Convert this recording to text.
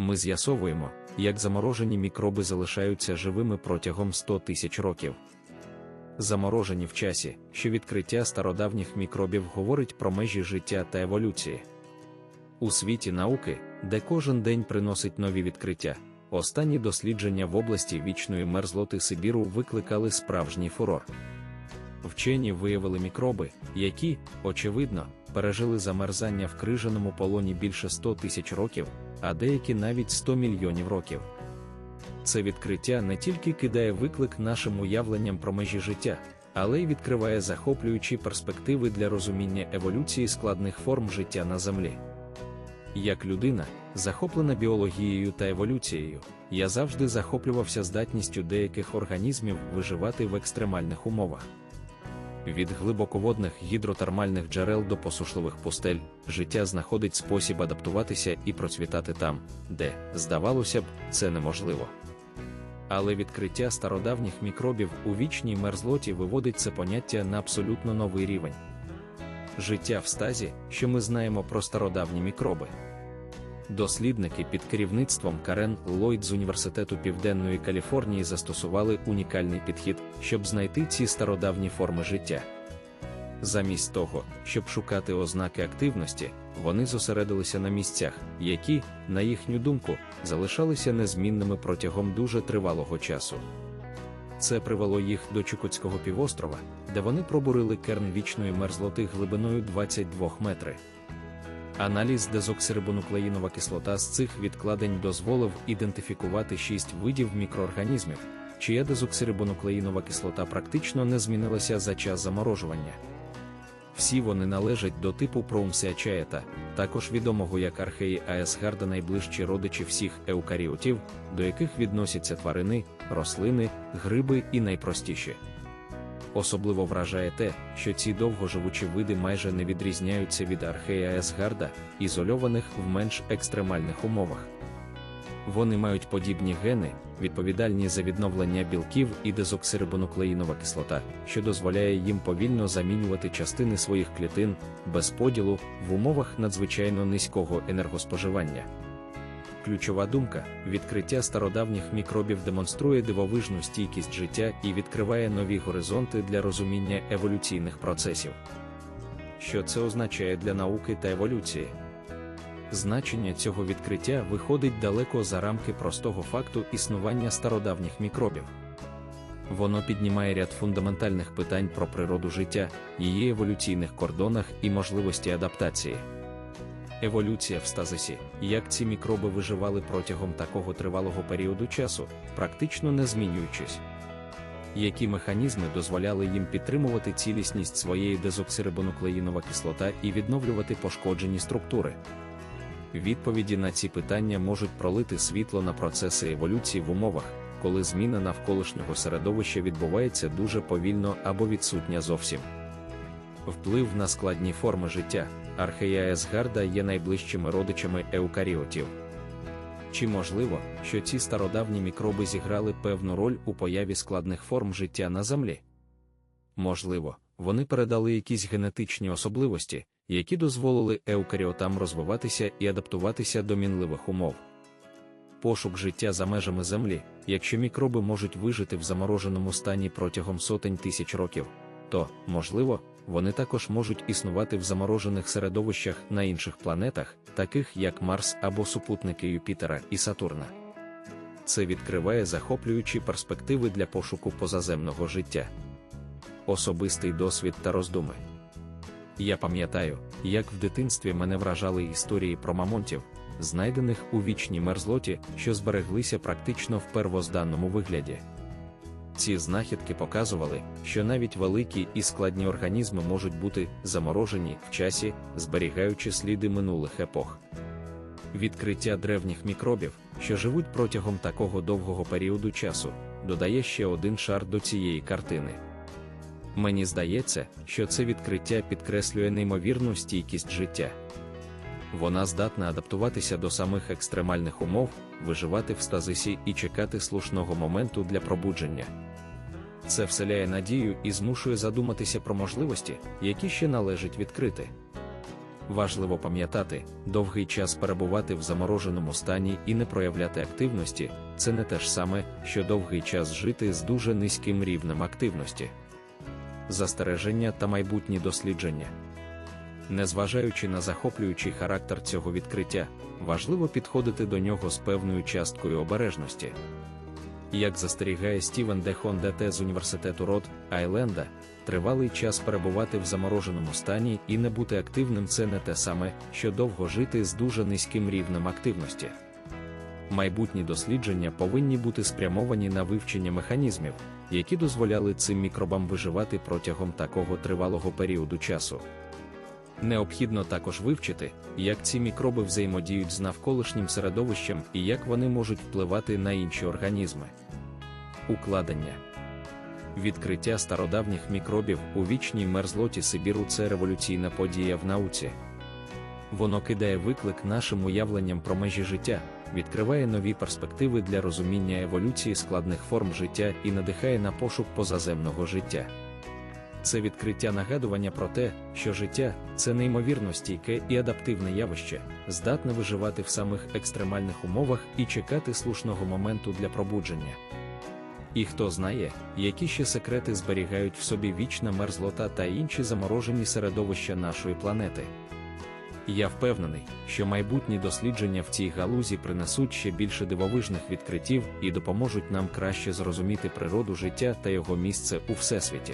Ми з'ясовуємо, як заморожені мікроби залишаються живими протягом 100 тисяч років. Заморожені в часі, що відкриття стародавніх мікробів говорить про межі життя та еволюції. У світі науки, де кожен день приносить нові відкриття, останні дослідження в області вічної мерзлоти Сибіру викликали справжній фурор. Вчені виявили мікроби, які, очевидно, пережили замерзання в крижаному полоні більше 100 тисяч років, а деякі навіть 100 мільйонів років. Це відкриття не тільки кидає виклик нашим уявленням про межі життя, але й відкриває захоплюючі перспективи для розуміння еволюції складних форм життя на Землі. Як людина, захоплена біологією та еволюцією, я завжди захоплювався здатністю деяких організмів виживати в екстремальних умовах. Від глибоководних гідротермальних джерел до посушливих пустель, життя знаходить спосіб адаптуватися і процвітати там, де, здавалося б, це неможливо. Але відкриття стародавніх мікробів у вічній мерзлоті виводить це поняття на абсолютно новий рівень. Життя в стазі, що ми знаємо про стародавні мікроби. Дослідники під керівництвом Карен Ллойд з Університету Південної Каліфорнії застосували унікальний підхід, щоб знайти ці стародавні форми життя. Замість того, щоб шукати ознаки активності, вони зосередилися на місцях, які, на їхню думку, залишалися незмінними протягом дуже тривалого часу. Це привело їх до Чукотського півострова, де вони пробурили керн вічної мерзлоти глибиною 22 метри. Аналіз дезоксирибонуклеїнова кислота з цих відкладень дозволив ідентифікувати шість видів мікроорганізмів, чия дезоксирибонуклеїнова кислота практично не змінилася за час заморожування. Всі вони належать до типу проумсіачаєта, також відомого як археї аесгарда найближчі родичі всіх еукаріотів, до яких відносяться тварини, рослини, гриби і найпростіші. Особливо вражає те, що ці довгоживучі види майже не відрізняються від архея Есгарда, ізольованих в менш екстремальних умовах. Вони мають подібні гени, відповідальні за відновлення білків і дезоксирибонуклеїнова кислота, що дозволяє їм повільно замінювати частини своїх клітин без поділу в умовах надзвичайно низького енергоспоживання. Ключова думка відкриття стародавніх мікробів демонструє дивовижну стійкість життя і відкриває нові горизонти для розуміння еволюційних процесів. Що це означає для науки та еволюції? Значення цього відкриття виходить далеко за рамки простого факту існування стародавніх мікробів. Воно піднімає ряд фундаментальних питань про природу життя, її еволюційних кордонах і можливості адаптації. Еволюція в стазисі, як ці мікроби виживали протягом такого тривалого періоду часу, практично не змінюючись. Які механізми дозволяли їм підтримувати цілісність своєї дезоксирибонуклеїнова кислота і відновлювати пошкоджені структури? Відповіді на ці питання можуть пролити світло на процеси еволюції в умовах, коли зміна навколишнього середовища відбувається дуже повільно або відсутня зовсім. Вплив на складні форми життя. Архея Есгарда є найближчими родичами еукаріотів. Чи можливо, що ці стародавні мікроби зіграли певну роль у появі складних форм життя на Землі? Можливо, вони передали якісь генетичні особливості, які дозволили еукаріотам розвиватися і адаптуватися до мінливих умов. Пошук життя за межами Землі, якщо мікроби можуть вижити в замороженому стані протягом сотень тисяч років, то, можливо, вони також можуть існувати в заморожених середовищах на інших планетах, таких як Марс або супутники Юпітера і Сатурна. Це відкриває захоплюючі перспективи для пошуку позаземного життя. Особистий досвід та роздуми. Я пам'ятаю, як в дитинстві мене вражали історії про мамонтів, знайдених у вічній мерзлоті, що збереглися практично в первозданному вигляді. Ці знахідки показували, що навіть великі і складні організми можуть бути заморожені в часі, зберігаючи сліди минулих епох. Відкриття древніх мікробів, що живуть протягом такого довгого періоду часу, додає ще один шар до цієї картини. Мені здається, що це відкриття підкреслює неймовірну стійкість життя. Вона здатна адаптуватися до самих екстремальних умов, виживати в стазисі і чекати слушного моменту для пробудження. Це вселяє надію і змушує задуматися про можливості, які ще належить відкрити. Важливо пам'ятати, довгий час перебувати в замороженому стані і не проявляти активності це не те ж саме, що довгий час жити з дуже низьким рівнем активності. Застереження та майбутні дослідження. Незважаючи на захоплюючий характер цього відкриття, важливо підходити до нього з певною часткою обережності. Як застерігає Стівен Дехон ДТ з університету Род Айленда, тривалий час перебувати в замороженому стані і не бути активним це не те саме, що довго жити з дуже низьким рівнем активності. Майбутні дослідження повинні бути спрямовані на вивчення механізмів, які дозволяли цим мікробам виживати протягом такого тривалого періоду часу. Необхідно також вивчити, як ці мікроби взаємодіють з навколишнім середовищем і як вони можуть впливати на інші організми. Укладення відкриття стародавніх мікробів у вічній мерзлоті Сибіру це революційна подія в науці. Воно кидає виклик нашим уявленням про межі життя, відкриває нові перспективи для розуміння еволюції складних форм життя і надихає на пошук позаземного життя. Це відкриття нагадування про те, що життя це неймовірно стійке і адаптивне явище, здатне виживати в самих екстремальних умовах і чекати слушного моменту для пробудження. І хто знає, які ще секрети зберігають в собі вічна мерзлота та інші заморожені середовища нашої планети. Я впевнений, що майбутні дослідження в цій галузі принесуть ще більше дивовижних відкриттів і допоможуть нам краще зрозуміти природу життя та його місце у всесвіті.